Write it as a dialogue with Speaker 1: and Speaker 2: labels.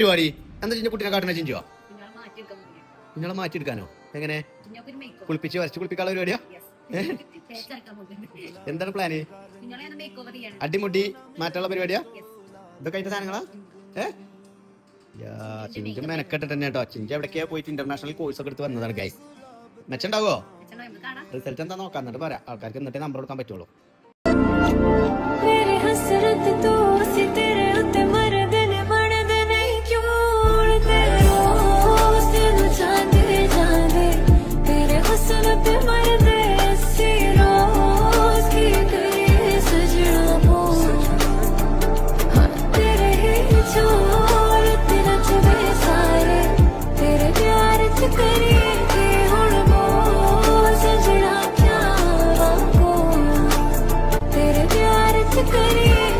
Speaker 1: പരിപാടി? എന്താ ചിഞ്ച കുട്ടിനെ കാട്ടണ ചിഞ്ചുവാ?
Speaker 2: കുഞ്ഞോളെ.
Speaker 1: നിങ്ങളെ മാറ്റിയെടുക്കാനോ? എങ്ങനെ. കുളിപ്പിച്ച് വരച്ച് കുളിപ്പിക്കാനുള്ള പരിപാടിയാ. എന്താണ് പ്ലാന് അടിമുടി മാറ്റാനുള്ള പരിപാടിയാ. ഇതൊക്കെ അതിന്റെ സാധനങ്ങളാ? ഏ? യാ ചിഞ്ച മെനക്കെട്ടിട്ട് തന്നെ കേട്ടോ. ചിഞ്ച എവിടേക്കാ പോയിട്ട് ഇന്റർനാഷണൽ കോഴ്സ് ഒക്കെ എടുത്ത് വന്നതാണ് ഗൈസ് മെച്ചുണ്ടാവോ റിസൾട്ട് എന്താ നോക്കാം? എന്നിട്ട് പറയാം. ആൾക്കാർക്ക് എന്നിട്ട് നമ്പർ കൊടുക്കാൻ പറ്റുള്ളൂ.
Speaker 3: कुछ करिए